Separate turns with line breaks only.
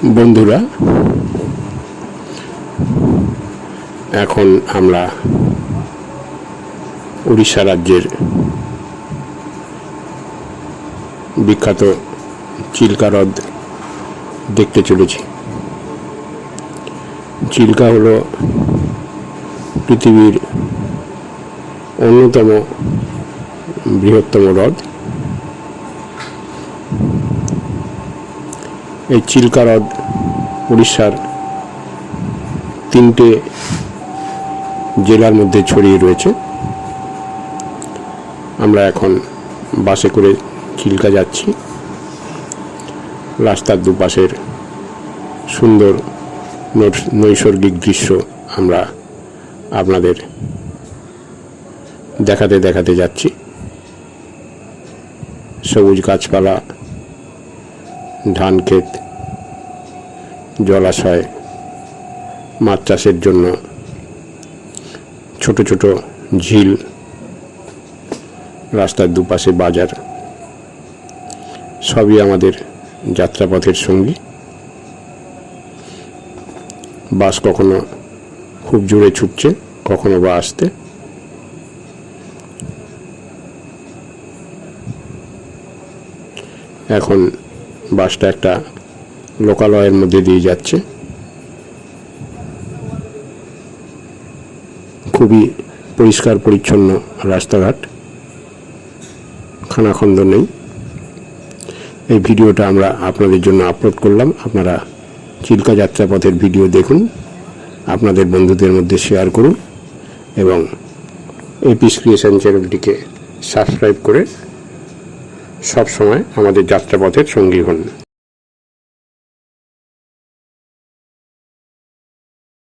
বন্ধুরা, এখন আমরা উড়িষ্যা রাজ্যের বিখ্যাত চিল্কা হ্রদ দেখতে চলেছি। চিল্কা হলো পৃথিবীর অন্যতম বৃহত্তম হ্রদ। এই চিল্কা হ্রদ উড়িষ্যার তিনটে জেলার মধ্যে ছড়িয়ে রয়েছে। আমরা এখন বাসে করে চিল্কা যাচ্ছি। রাস্তার দুপাশের সুন্দর নৈসর্গিক দৃশ্য আমরা আপনাদের দেখাতে দেখাতে যাচ্ছি। সবুজ গাছপালা ধান ক্ষেত, জলাশয়, মাছ চাষের জন্য, ছোট ছোট ঝিল, রাস্তার দুপাশে বাজার, সবই আমাদের যাত্রাপথের সঙ্গী। বাস কখনো খুব জোরে ছুটছে, কখনো বা আসতে। এখন বাসটা একটা লোকালয়ের মধ্যে দিয়ে যাচ্ছে। খুবই পরিষ্কার, পরিচ্ছন্ন রাস্তাঘাট। খানাখন্দ নেই। এই ভিডিওটা আমরা আপনাদের জন্য আপলোড করলাম। আপনারা চিল্কা যাত্রাপথের ভিডিও দেখুন। আপনাদের বন্ধুদের মধ্যে শেয়ার করুন এবং এপিস ক্রিয়েশন চ্যানেলটিকে সাবস্ক্রাইব করে সব সময় আমাদের যাত্রাপথের সঙ্গী হন।